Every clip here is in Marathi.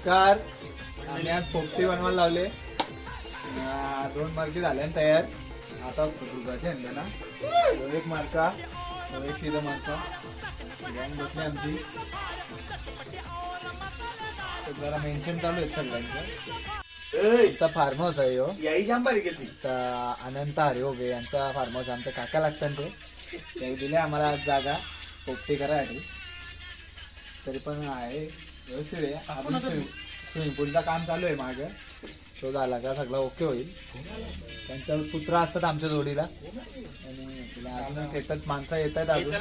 नमस्कार. आम्ही आज पोपटी बनवायला लावले. दोन मार्के झाले ना तयार. आता दुधाचे आणले ना. एक मार्का एक तिथं मार्का. गॅंग बसली आमची. जरा मेन्शन चालू आहे सगळ्यांचं. इथं फार्म हाऊस आहे हो. याही जाम बारीक गेली तर अनंत हरिओगे यांचा फार्म हाऊस आमच्या काका लागतात ते. ते दिले आम्हाला आज जागा. पोपटी करायसाठी. तरी पण आहे. व्यवस्थित आहे. अजून स्विमिंग पूलचं काम चालू आहे मागं. तो झाला का सगळं ओके होईल. त्यांच्या पुत्र असतात आमच्या जोडीला. आणि तिला अजून येतात माणसं येतात अजून.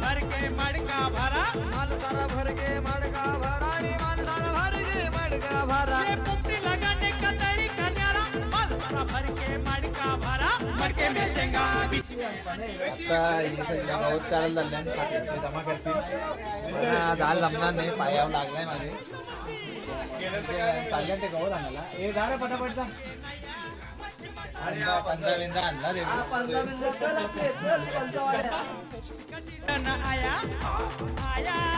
भर के मड़का भरा। माल सारा भर के मडका भरा। आता हे सगळे गवत करायला झाले आणि पाठीमागे जमा करतील. पण आज आज जमणार नाही. पायावर लागलाय माझे चालले ते गवत आणायला. ए जा रे पटापट जा. पंजा बिंजा आणला रे सीजन आया आया आया.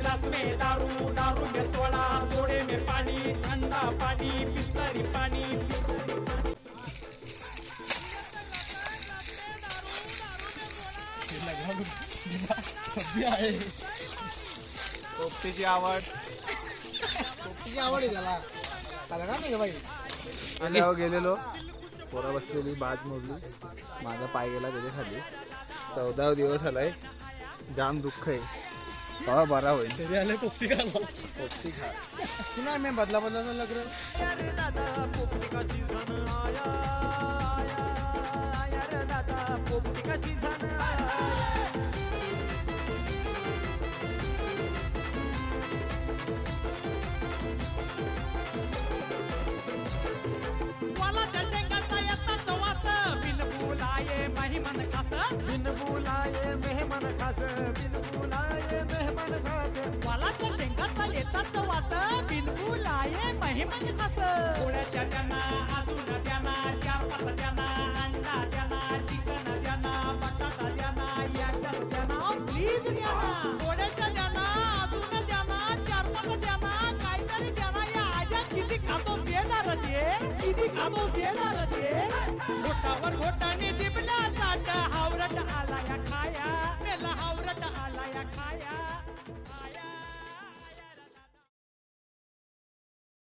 ग्लास में दारू दारू में सोडा सोडे में पाणी ठंडा पाणी पानी पाणी पोपटीची आवड पोपटीची आवड आहे त्याला त्याला का नाही बाई जेव्हा गेलेलो पोरा बसलेली बाज मोडली माझा पाय गेला त्याच्याखाली चौदा दिवस आलाय जाम दुःख आहे तेव्हा बरा होईल पोपटी खा पुन्हा मी बदला बदलाचा लग्न आया रे दादा पोपटी बिन बुलाये मेहमान खास बिन बुलाये मेहमान खास. वाला शेंगाचा येतात वास बिन फुलाये महिमन खास. पोळ्याच्या त्यांना अजून त्यांना चार पाच त्यांना अंडा त्यांना चिकन त्यांना बटाटा त्यांना याकर त्यांना. प्लीज द्या. पोळ्याच्या त्यांना अजून त्यांना चार पाच त्यांना काहीतरी त्यांना या आज्या किती खातो देणार ते किती खातो देणार ते घोटावर घोटाने आया मेला हावरट आलाया खाया. आया